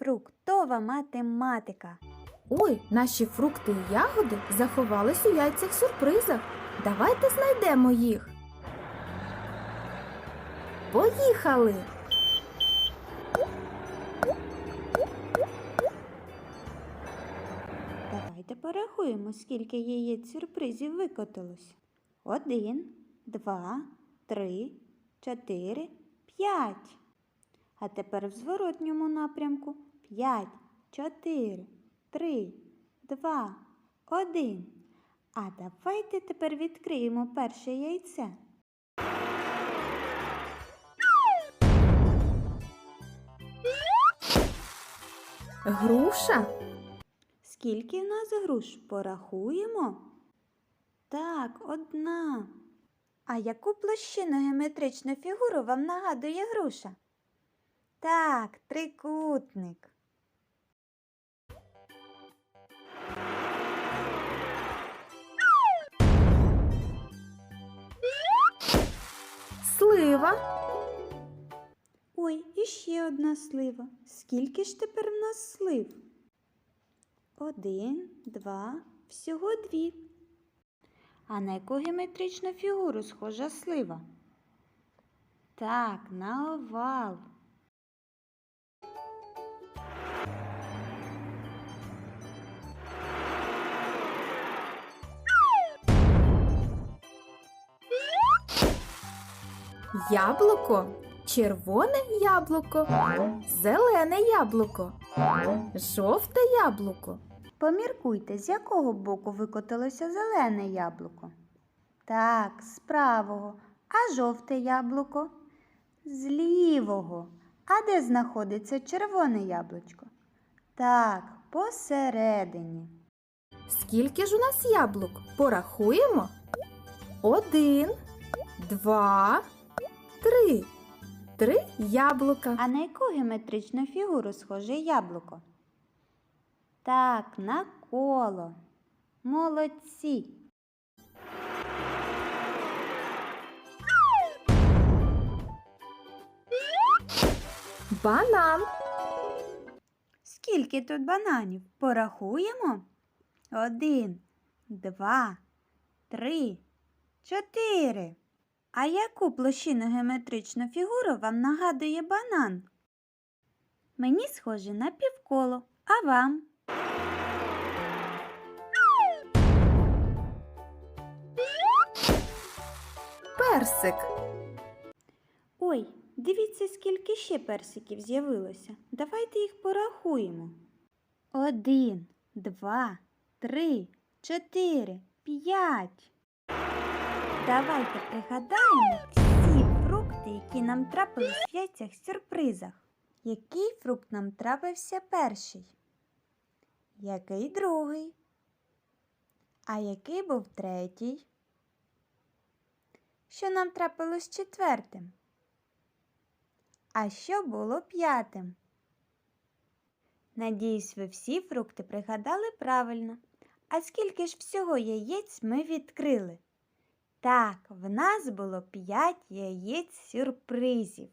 Фруктова математика. Ой, наші фрукти і ягоди заховались у яйцях сюрпризах. Давайте знайдемо їх. Поїхали! Давайте порахуємо, скільки яєць сюрпризів викотилось. Один, два, три, чотири, п'ять. А тепер в зворотньому напрямку. П'ять, чотири, три, два, один. А давайте тепер відкриємо перше яйце. Груша? Скільки в нас груш порахуємо? Так, одна. А яку площину геометричну фігуру вам нагадує груша? Так, трикутник. Слива? Ой, і ще одна слива. Скільки ж тепер в нас слив? Один, два, всього дві. А на яку геометричну фігуру схожа слива? Так, на овал. Яблуко, червоне яблуко, зелене яблуко, жовте яблуко. Поміркуйте, з якого боку викотилося зелене яблуко. Так, з правого. А жовте яблуко? З лівого. А де знаходиться червоне яблучко? Так, посередині. Скільки ж у нас яблук? Порахуємо. Один, два, три. Три яблука. А на яку геометричну фігуру схоже яблуко? Так, на коло. Молодці. Банан. Скільки тут бананів? Порахуємо? Один, два, три, чотири. А яку площину геометричну фігуру вам нагадує банан? Мені схоже на півколо, а вам? Персик. Ой, дивіться, скільки ще персиків з'явилося. Давайте їх порахуємо. Один, два, три, чотири, п'ять. Давайте пригадаємо всі фрукти, які нам трапились в яйцях сюрпризах. Який фрукт нам трапився перший? Який другий? А який був третій? Що нам трапилось четвертим? А що було п'ятим? Надіюсь, ви всі фрукти пригадали правильно. А скільки ж всього яєць ми відкрили? Так, в нас було п'ять яєць сюрпризів.